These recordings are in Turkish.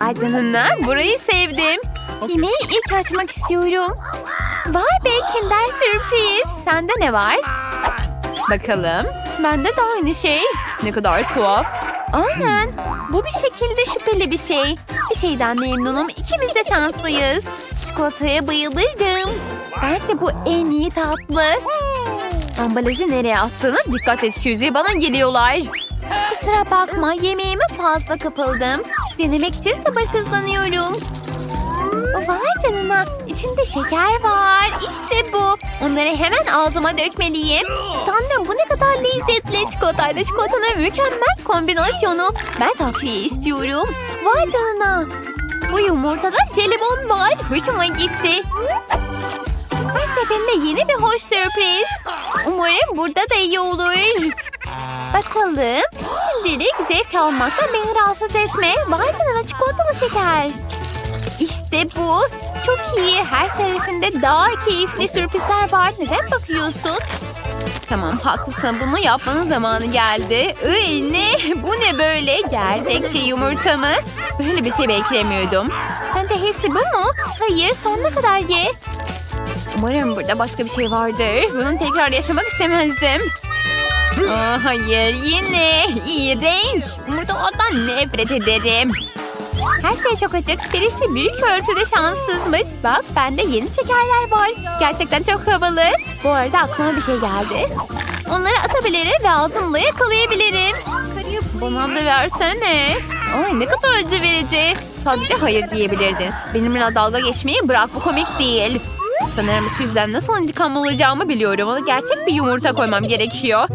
Ay canına burayı sevdim. Yemeği ilk açmak istiyorum. Vay be Kinder sürpriz. Sende ne var? Bakalım. Bende de aynı şey. Ne kadar tuhaf. Aynen. Bu bir şekilde şüpheli bir şey. Bir şeyden memnunum. İkimiz de şanslıyız. Çikolataya bayılırdım. Bence bu en iyi tatlı. Ambalajı nereye attığına dikkat et Suzy. Bana geliyorlar. Kusura bakma yemeğime fazla kapıldım. Denemek için sabırsızlanıyorum. Vay canına içinde şeker var. İşte bu. Onları hemen ağzıma dökmeliyim. Tanrım bu ne kadar lezzetli. Çikolatayla çikolatanın mükemmel kombinasyonu. Ben takviye istiyorum. Vay canına. Bu yumurtada jelibon var. Hoşuma gitti. Her seferinde yeni bir hoş sürpriz. Umarım burada da iyi olur. Bakalım. Şimdilik zevk almaktan beni rahatsız etme. Vay canına çikolatalı şeker. İşte bu. Çok iyi. Her seferinde daha keyifli sürprizler var. Neden bakıyorsun? Tamam haklısın. Bunu yapmanın zamanı geldi. Iy ne? Bu ne böyle? Gerçekçi yumurta mı? Böyle bir şey beklemiyordum. Sence hepsi bu mu? Hayır sonuna kadar ye. Umarım burada başka bir şey vardır. Bunun tekrar yaşamak istemezdim. Hayır yine. İğrenç. Yumurtalardan nefret ederim. Her şey çok açık. Birisi büyük ölçüde şanssızmış. Bak bende yeni şekerler var. Gerçekten çok havalı. Bu arada aklıma bir şey geldi. Onları atabilirim ve ağzımla yakalayabilirim. Bana da versene. Ay ne kadar acı verici. Sadece hayır diyebilirdin. Benimle dalga geçmeyi bırak bu komik değil. Sanırım Suzy'den nasıl intikam alacağımı biliyorum. Ona gerçek bir yumurta koymam gerekiyor.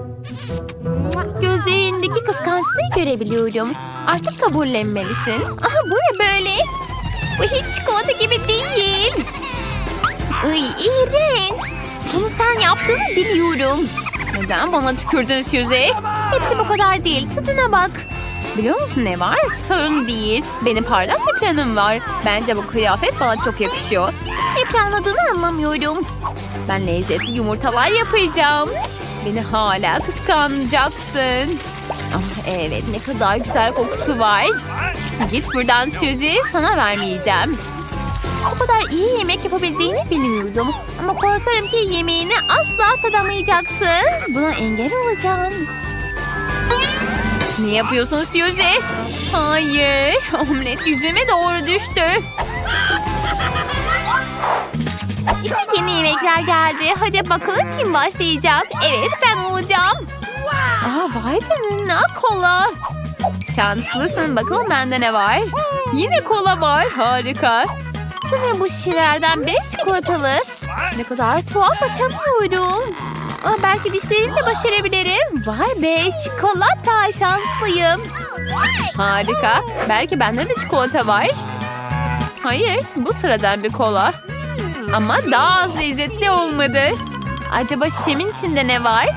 Gözlerindeki kıskançlığı görebiliyorum. Artık kabullenmelisin. Aha bu ne böyle? Bu hiç çikolata gibi değil. Iy iğrenç. Bunu sen yaptığını biliyorum. Neden bana tükürdün Suzy? Hepsi bu kadar değil. Tadına bak. Biliyor musun ne var? Sorun değil. Benim parlak bir planım var. Bence bu kıyafet bana çok yakışıyor. Ne planladığını anlamıyorum. Ben lezzetli yumurtalar yapacağım. Beni hala kıskanacaksın. Ah evet ne kadar güzel kokusu var. Git buradan Suzy sana vermeyeceğim. O kadar iyi yemek yapabildiğini bilmiyordum. Ama korkarım ki yemeğini asla tadamayacaksın. Buna engel olacağım. Ne yapıyorsun Suzy? Hayır. Omlet yüzüme doğru düştü. İşte yeni yemekler geldi. Hadi bakalım kim başlayacak. Evet ben olacağım. Aa vay canına kola. Şanslısın bakalım bende ne var. Yine kola var harika. Sanırım bu şişelerden biri çikolatalı. Ne kadar tuhaf açamıyorum. Aa, belki dişlerimle başarabilirim. Vay be çikolata şanslıyım. Harika. Belki bende de çikolata var. Hayır bu sıradan bir kola. Ama daha az lezzetli olmadı. Acaba şişemin içinde ne var?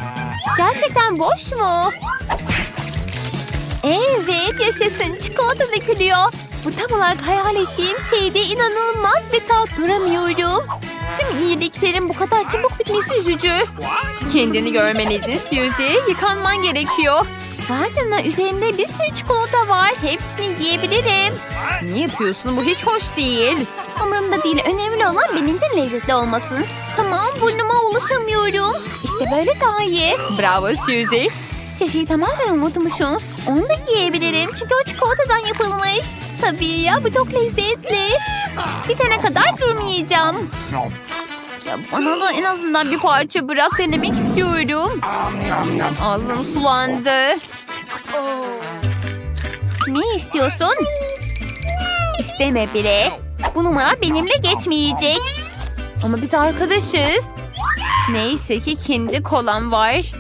Gerçekten boş mu? Evet yaşasın çikolata dökülüyor. Bu tam olarak hayal ettiğim şeyde inanılmaz bir tat duramıyorum. Tüm iyiliklerin bu kadar çabuk bitmesi üzücü. Kendini görmeliydin Suzy. Yıkanman gerekiyor. Vay canına üzerinde bir sürü çikolata var. Hepsini yiyebilirim. Ne yapıyorsun? Bu hiç hoş değil. Umurumda değil. Önemli olan benimce lezzetli olmasın. Tamam burnuma ulaşamıyorum. İşte böyle daha iyi. Bravo Suzy. Şişeyi tamamen unutmuşum. Onu da yiyebilirim çünkü o çikolatadan yapılmış. Tabii ya bu çok lezzetli. Bitene kadar durmayacağım. Ya bana da en azından bir parça bırak denemek istiyorum. Ağzım sulandı. Ne istiyorsun? İsteme bile. Bu numara benimle geçmeyecek. Ama biz arkadaşız. Neyse ki kendi kolam var.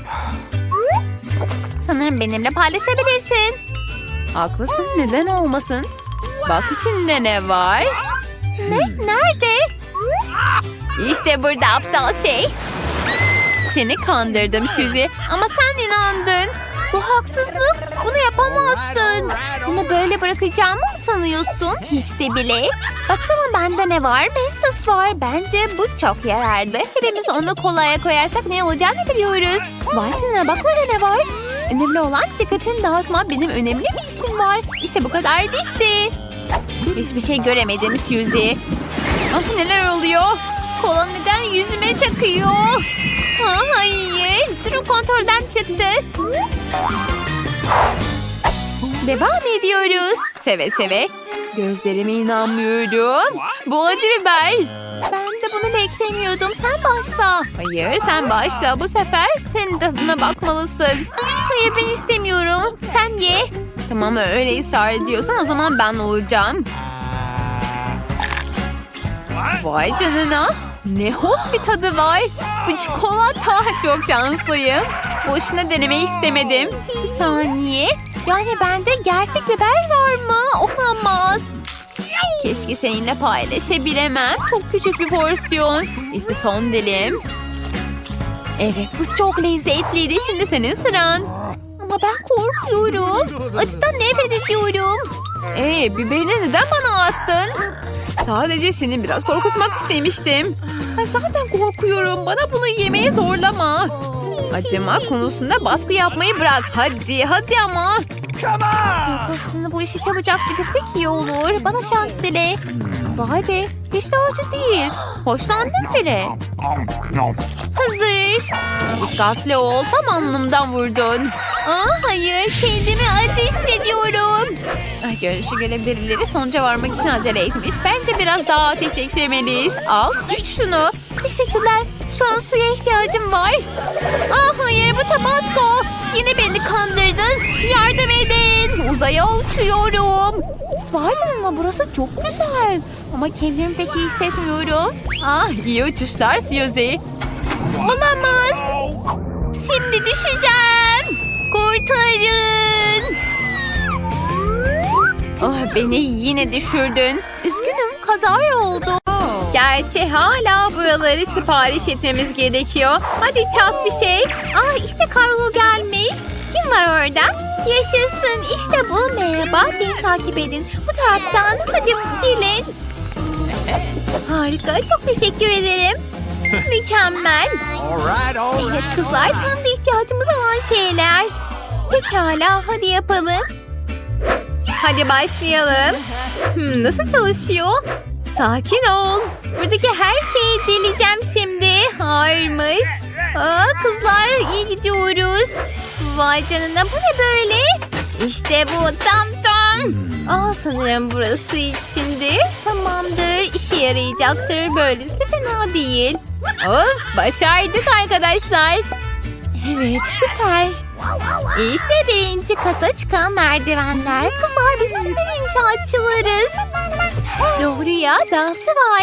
Sanırım benimle paylaşabilirsin. Haklısın neden olmasın? Bak içinde ne var? Ne? Nerede? İşte burada aptal şey. Seni kandırdım Suzy ama sen inandın. Bu haksızlık. Bunu yapamazsın. Bunu böyle bırakacağımı mı sanıyorsun? Hiç de bile. Bakalım bende ne var? Mentos var. Bence bu çok yararlı. Hepimiz onu kolaya koyarsak ne olacağını biliyoruz. Vay bak orada ne var? Önemli olan dikkatini dağıtma. Benim önemli bir işim var. İşte bu kadar bitti. Hiçbir şey göremedim Suzy. Ah neler oluyor? Kola neden yüzüme çakıyor? Ha, hayır. Durum kontrolden çıktı. Devam ediyoruz. Seve seve. Gözlerime inanmıyorum. Bu acı biber. Ben de bunu beklemiyordum. Sen başla. Hayır sen başla. Bu sefer senin tadına bakmalısın. Hayır ben istemiyorum. Sen ye. Tamam öyle ısrar ediyorsan o zaman ben olacağım. Vay canına. Ne hoş bir tadı var. Bu çikolata. Çok şanslıyım. Boşuna denemeyi istemedim. Bir saniye. Yani bende gerçek biber var mı? Olamaz. Keşke seninle paylaşabilemem. Çok küçük bir porsiyon. İşte son dilim. Evet bu çok lezzetliydi. Şimdi senin sıran. Ama ben korkuyorum. Acıdan nefret ediyorum. Ee, biberini neden bana attın? Sadece seni biraz korkutmak istemiştim. Ben zaten korkuyorum. Bana bunu yemeye zorlama. Acıma konusunda baskı yapmayı bırak. Hadi hadi ama. Aslında bu işi çabucak bitirsek iyi olur. Bana şans dile. Vay be hiç de acı değil. Hoşlandım bile. Hazır. Dikkatli ol tam alnımdan vurdun. Aa, hayır kendimi acı hissediyorum. Ay, görüşü göre birileri sonuca varmak için acele etmiş. Bence biraz daha ateş eklemeliyiz. Al iç şunu. Teşekkürler. Şu an suya ihtiyacım var. Ah hayır bu tabasco. Yine beni kandırdın. Yardım edin. Uzaya uçuyorum. Vay canına burası çok güzel. Ama kendimi pek iyi hissetmiyorum. Ah iyi uçuşlar Suzy. Olamaz. Şimdi düşeceğim. Kurtarın. Ah beni yine düşürdün. Üzgünüm kazara oldu. Gerçi hala buraları sipariş etmemiz gerekiyor. Hadi çat bir şey. Ah işte kargo gelmiş. Kim var orada? Yaşasın işte bu. Merhaba beni takip edin. Bu taraftan hadi gelin. Harika çok teşekkür ederim. Mükemmel. Evet kızlar tam da ihtiyacımız olan şeyler. Pekala hadi yapalım. Hadi başlayalım. Hmm, nasıl çalışıyor? Sakin ol. Buradaki her şeyi deleceğim şimdi. Hayırmış. Aa, kızlar iyi gidiyoruz. Vay canına bu ne böyle? İşte bu tam tam. Aa, sanırım burası içindir. Tamamdır işe yarayacaktır. Böylesi fena değil. Of başardık arkadaşlar. Evet süper. İşte birinci kata çıkan merdivenler. Kızlar biz süper inşaatçılarız. Ya dansı var.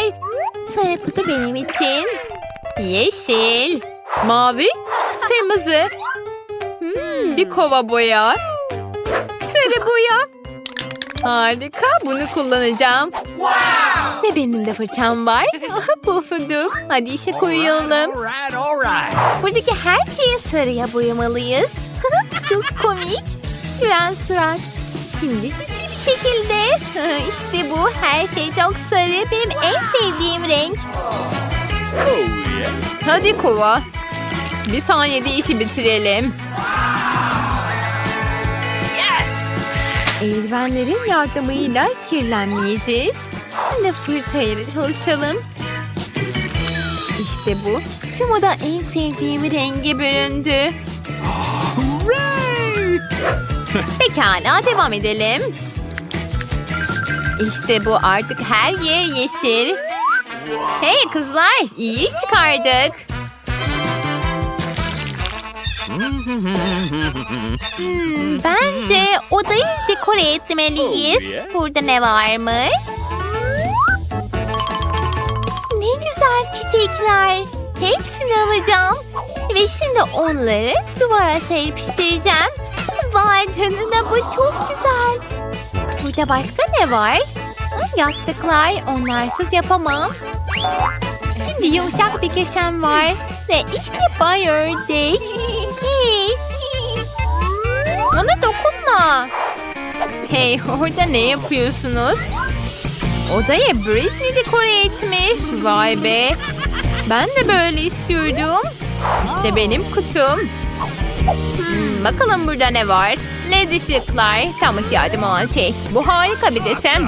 Sarı kutu benim için. Yeşil. Mavi. Kırmızı. Hmm, bir kova boya. Sarı boya. Harika bunu kullanacağım. Ve benim de fırçam var. Pufuduk. Hadi işe koyalım. Alright, alright. Buradaki her şeyi sarıya boyamalıyız. Çok komik. Güven surat. Şimdi ciddi bir şekilde. işte bu. Her şey çok sarı. Benim en sevdiğim renk. Hadi kova. Bir saniyede işi bitirelim. Eldivenlerin yardımıyla kirlenmeyeceğiz. Şimdi fırçayla çalışalım. İşte bu. Tüm oda en sevdiğim rengi büründü. Pekala devam edelim. İşte bu artık her yer yeşil. Hey kızlar iyi iş çıkardık. Hmm, bence odayı dekore etmeliyiz. Oh. Burada ne varmış? Çiçekler. Hepsini alacağım. Ve şimdi onları duvara serpiştireceğim. Vay canına bu çok güzel. Burada başka ne var? Yastıklar. Onlarsız yapamam. Şimdi yumuşak bir köşem var. Ve işte bay ördek. Hey. Ona dokunma. Hey orada ne yapıyorsunuz? Odayı Britney dekore etmiş. Vay be. Ben de böyle istiyordum. İşte benim kutum. Hmm, bakalım burada ne var? LED ışıklar. Tam ihtiyacım olan şey. Bu harika bir desen.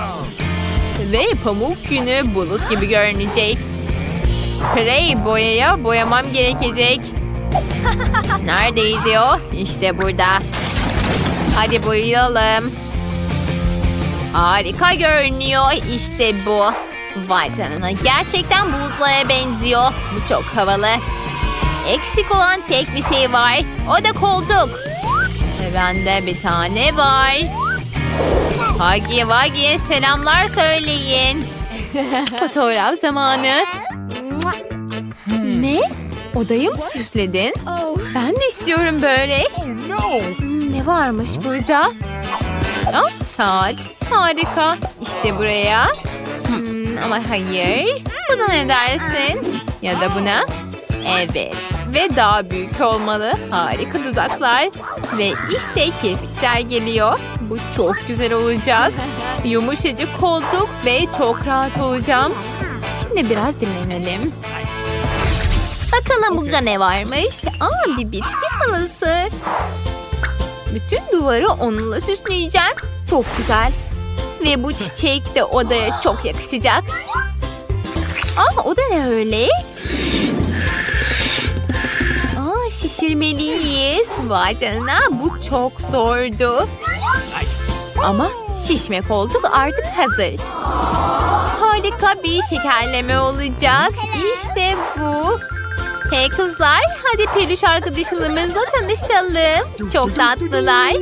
Ve pamuk günü bulut gibi görünecek. Sprey boyaya boyamam gerekecek. Neredeydi o? İşte burada. Hadi boyayalım. Harika görünüyor. İşte bu. Vay canına. Gerçekten bulutlara benziyor. Bu çok havalı. Eksik olan tek bir şey var. O da koltuk. Ve bende bir tane var. Hagi Vagi selamlar söyleyin. Fotoğraf zamanı. Ne? Odayı mı süsledin? Ben de istiyorum böyle. Oh! Hmm, Ne varmış burada? Ah, saat. Harika. İşte buraya. Ama hayır. Buna ne dersin? Ya da buna? Evet. Ve daha büyük olmalı. Harika dudaklar. Ve işte kirpikler geliyor. Bu çok güzel olacak. Yumuşacık koltuk ve çok rahat olacağım. Şimdi biraz dinlenelim. Bakalım burada ne varmış? Aa bir bitki halısı. Bütün duvarı onunla süsleyeceğim. Çok güzel. Ve bu çiçek de odaya çok yakışacak. Aa o da ne öyle? Aa şişirmeliyiz. Vay canına bu çok zordu. Ama şişme koltuk artık hazır. Harika bir şekerleme olacak. İşte bu. Hey kızlar, hadi peluş arkadaşlarımızla tanışalım. Çok tatlılar.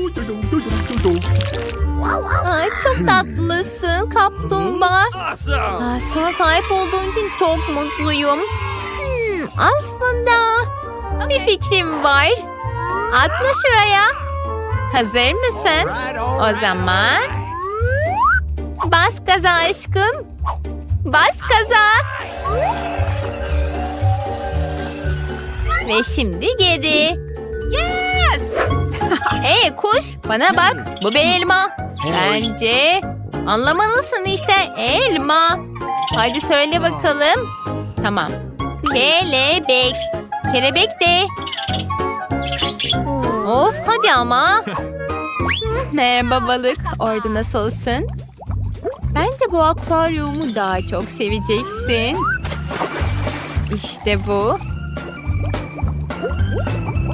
Ay, çok tatlısın kaplumbağa. Aa, sana sahip olduğum için çok mutluyum. Hmm, aslında bir fikrim var. Atla şuraya. Hazır mısın? O zaman bas gaza aşkım. Bas gaza. Ve şimdi geri. Yes! hey kuş bana bak. Bu bir elma. Bence anlamalısın işte elma. Hadi söyle bakalım. Tamam. Kelebek. Kelebek de. Of hadi ama. Merhaba balık. Orada nasılsın? Bence bu akvaryumu daha çok seveceksin. İşte bu.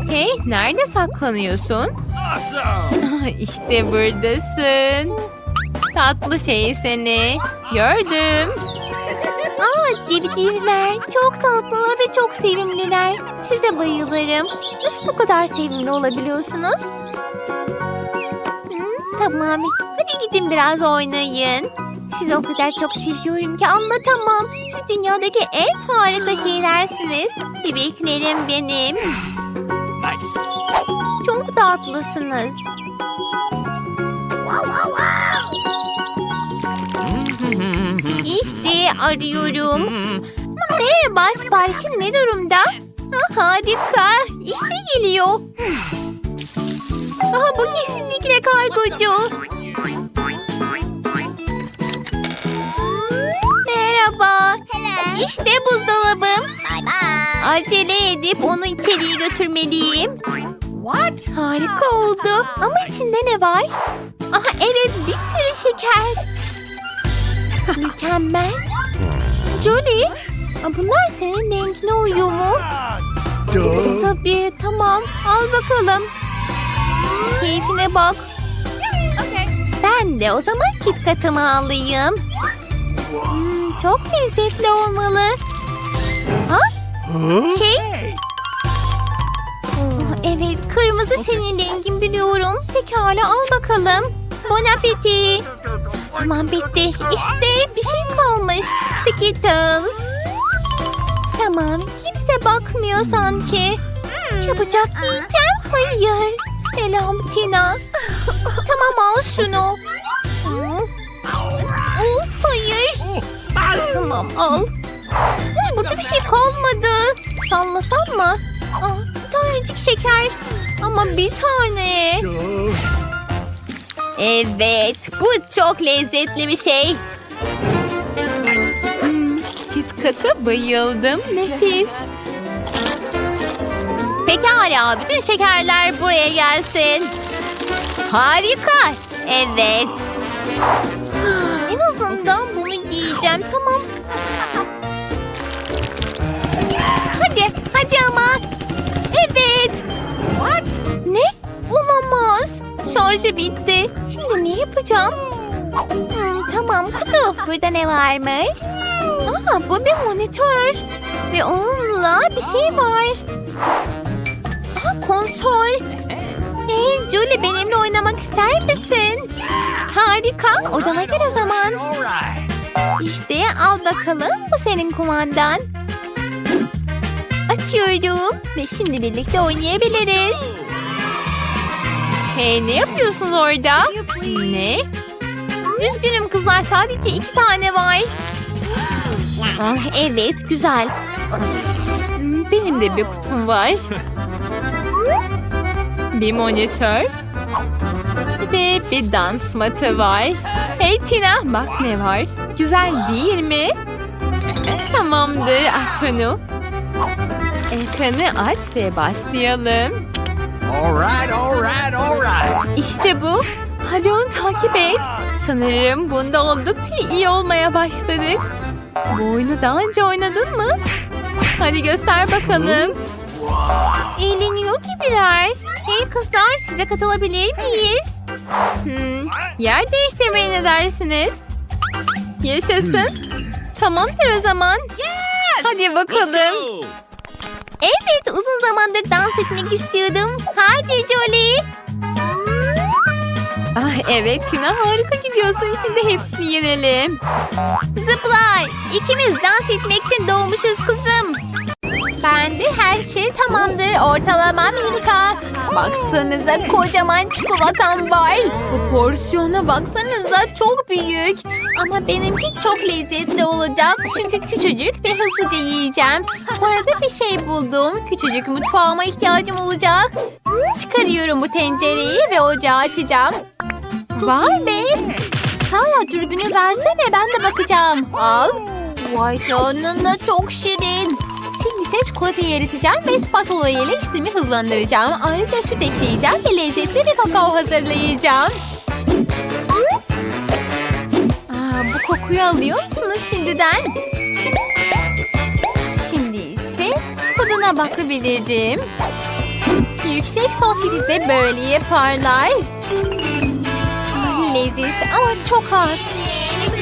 Hey, nerede saklanıyorsun? İşte buradasın. Tatlı şey seni. Gördüm. Aa, civcivler çok tatlılar ve çok sevimliler. Size bayılırım. Nasıl bu kadar sevimli olabiliyorsunuz? Hı, tamam. Hadi gidin biraz oynayın. Sizi o kadar çok seviyorum ki anlatamam. Siz dünyadaki en harika şeylersiniz. Bebeklerim benim. Nice! Tatlısınız. İşte arıyorum. Merhaba siparişim ne durumda? Ha, harika. İşte geliyor. Aha, bu kesinlikle kargocu. Merhaba. İşte buzdolabım. Acele edip onu içeriye götürmeliyim. What? Harika oldu. Ama içinde ne var? Aha evet bir sürü şeker. Mükemmel. Jolie, bunlar senin rengine uyuyor mu? Tabii tamam al bakalım. Keyfine bak. Ben de o zaman KitKat'ımı alayım. Hmm, çok lezzetli olmalı. Ha? Kate? Evet, kırmızı senin rengin biliyorum. Pekala al bakalım. Bon appetit. Tamam bitti. İşte bir şey kalmış. Skittles. Tamam, kimse bakmıyor sanki. Çabucak yiyeceğim. Hayır. Selam Tina. tamam al şunu. Of hayır. Tamam al. Burada bir şey kalmadı. Sallasam mı? Aa, tanecik şeker. Ama bir tane. Evet, bu çok lezzetli bir şey. Hmm, KitKat'a bayıldım. Nefis. Pekala, bütün şekerler buraya gelsin. Harika. Evet. En azından bunu yiyeceğim tamam. Hadi hadi ama. Evet. What? Ne? Olamaz. Şarjı bitti. Şimdi ne yapacağım? Hmm, tamam kutu. Burada ne varmış? Aa, bu bir monitör. Ve onunla bir şey var. Aa, konsol. Hey Julie benimle oynamak ister misin? Harika. Odama gel o zaman. İşte al bakalım. Bu senin kumandan. Açıyorum. Ve şimdi birlikte oynayabiliriz. Hey ne yapıyorsun orada? Ne? Üzgünüm kızlar sadece iki tane var. Ah, evet güzel. Benim de bir kutum var. Bir monitör. Ve bir dans matı var. Hey Tina bak ne var. Güzel değil mi? Tamamdır aç onu. Ekranı aç ve başlayalım. All right, all right, all right. İşte bu. Hadi onu takip et. Sanırım bunda oldukça iyi olmaya başladık. Bu oyunu daha önce oynadın mı? Hadi göster bakalım. Eğleniyor gibiler. Hey kızlar size katılabilir miyiz? Hmm, yer değiştirmeye ne dersiniz? Yaşasın. Tamamdır o zaman. Hadi bakalım. Evet uzun zamandır dans etmek istiyordum. Hadi Jolie. Ah evet Tina harika gidiyorsun. Şimdi hepsini yenelim. Zıplay. İkimiz dans etmek için doğmuşuz kızım. Ben de her şey tamamdır. Ortalama Milka. Baksanıza kocaman çikolatam var. Bu porsiyona baksanıza çok büyük. Ama benimki çok lezzetli olacak. Çünkü küçücük ve hızlıca yiyeceğim. Bu arada bir şey buldum. Küçücük mutfağıma ihtiyacım olacak. Çıkarıyorum bu tencereyi ve ocağı açacağım. Vay be. Sara dürbünü versene ben de bakacağım. Al. Vay canına çok şirin. Şimdi ise çikolatayı eriteceğim ve spatula ile işlemi hızlandıracağım. Ayrıca süt ekleyeceğim ve lezzetli bir kakao hazırlayacağım. Aa, bu kokuyu alıyor musunuz şimdiden? Şimdi ise tadına bakabilirim. Yüksek sosyetede böyle yaparlar. Ah, Leziz ama çok az.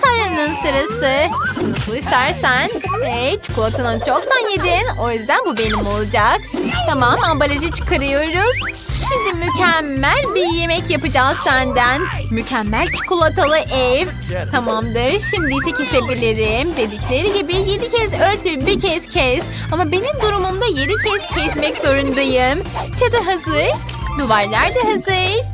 Sara'nın sırası. Nasıl istersen. Hey çikolatanı çoktan yedin. O yüzden bu benim olacak. Tamam ambalajı çıkarıyoruz. Şimdi mükemmel bir yemek yapacağız senden. Mükemmel çikolatalı ev. Tamamdır. Şimdi ise kesebilirim. Dedikleri gibi yedi kez örtü bir kez kes. Ama benim durumumda yedi kez kesmek zorundayım. Çatı hazır. Duvarlar da hazır.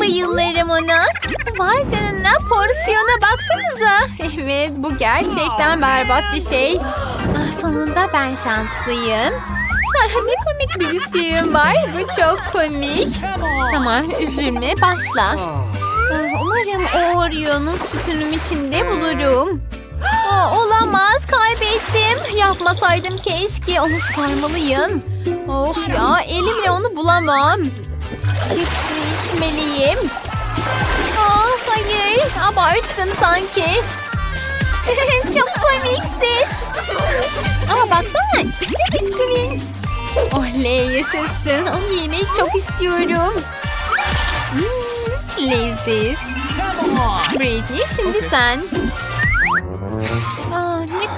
Bayılırım ona. Vay canına porsiyona baksanıza. Evet bu gerçekten berbat bir şey. Ah, sonunda ben şanslıyım. Sara ne komik bir bisküvim var. Bu çok komik. Tamam üzülme başla. Ah, Umarım o Oreo'nun sütünüm içinde bulurum. Aa, olamaz kaybettim. Yapmasaydım keşke onu çıkarmalıyım. Of ya elimle onu bulamam. Hepsini içmeliyim. Aa, hayır abarttım sanki. Çok komiksin. Ama baksana işte bisküvin. Oley yaşasın. Onu yemeyi çok istiyorum. Hmm, leziz. Britney şimdi sen.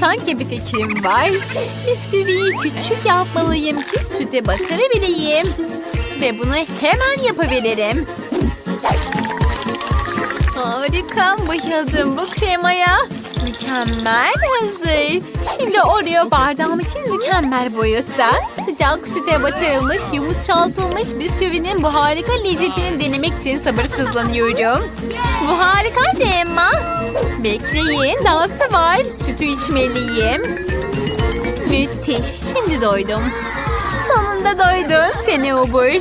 Sanki bir fikrim var. Bisküviyi küçük yapmalıyım ki süte batırabileyim. Ve bunu hemen yapabilirim. Harika, bayıldım bu kremaya. Mükemmel hazır. Şimdi Oreo bardağım için mükemmel boyutta. Sıcak süte batırılmış, yumuşatılmış bisküvinin bu harika lezzetini denemek için sabırsızlanıyorum. Bu harikaydı Emma. Bekleyin, dahası var. Sütü içmeliyim. Müthiş, şimdi doydum. Sonunda doydun seni obur.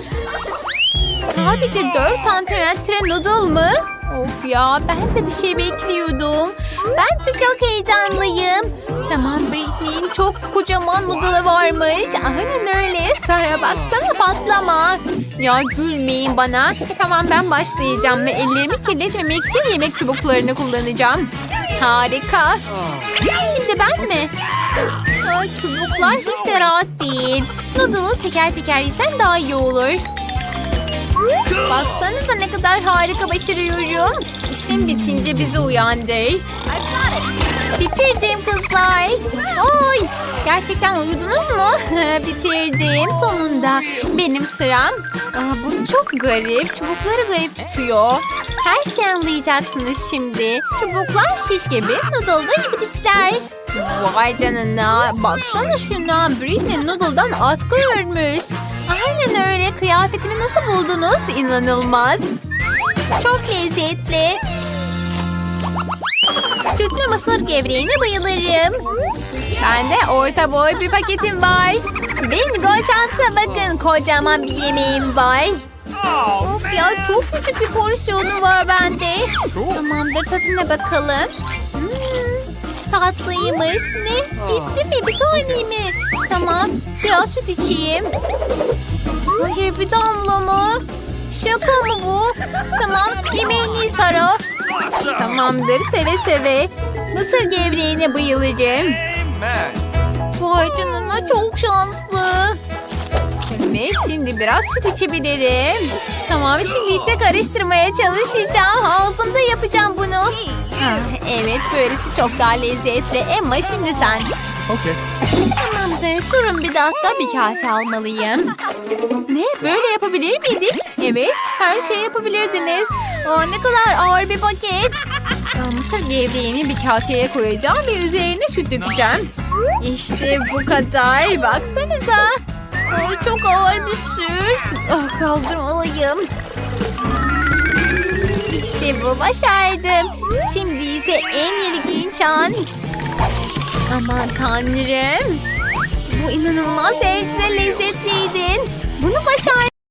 Sadece 4 santimetre noodle mı? Of ya ben de bir şey bekliyordum. Ben de çok heyecanlıyım. Tamam Britney çok kocaman noodle varmış. Aynen öyle. Sara baksana patlama. Ya gülmeyin bana. Tamam ben başlayacağım ve ellerimi kirletmemek için yemek çubuklarını kullanacağım. Harika. Şimdi ben mi? Aa, çubuklar hiç de rahat değil. Noodle'ı teker teker yesen daha iyi olur. Baksanıza ne kadar harika başarıyorum. İşim bitince bizi uyandır. Bitirdim kızlar. Oy! Gerçekten uyudunuz mu? Bitirdim sonunda. Benim sıram. Aa, bu çok garip. Çubukları garip tutuyor. Her şeyi anlayacaksınız şimdi. Çubuklar şiş gibi, noodle'da iblikler. Vay canına. Baksana şuna. Britney noodle'dan atkı örmüş. Aynen öyle. Kıyafetimi nasıl buldunuz? İnanılmaz. Çok lezzetli. Sütlü mısır gevreğine bayılırım. Bende orta boy bir paketim var. Bingo şansa bakın kocaman bir yemeğim var. Of ya çok küçük bir porsiyonu var bende. Tamamdır tadına bakalım. Tatlıymış. Ne? Bitti mi? Bir tane mi? Tamam. Biraz süt içeyim. Hayır bir damla mı? Şaka mı bu? Tamam yemeğini Sara. Tamamdır seve seve. Mısır gevreğine. Amen. Vay canına çok şanslı. Ve şimdi biraz süt içebilirim. Tamam şimdi ise karıştırmaya çalışacağım. Ağzımda yapacağım bunu. Ah, evet böylesi çok daha lezzetli. Emma şimdi sen. Okay. Tamamdır durun bir dakika bir kase almalıyım. Ne böyle yapabilir miydik? Evet her şeyi yapabilirdiniz. Aa, ne kadar ağır bir paket. Aa, mısır gevreğini bir kaseye koyacağım ve üzerine süt dökeceğim. İşte bu kadar. Baksanıza. Aa, çok ağır bir süt. Ah, kaldırmalıyım. İşte bu başardım. Şimdi ise en ilginç an. Aman tanrım. Bu inanılmaz derecede lezzetliydin. Bunu başardın.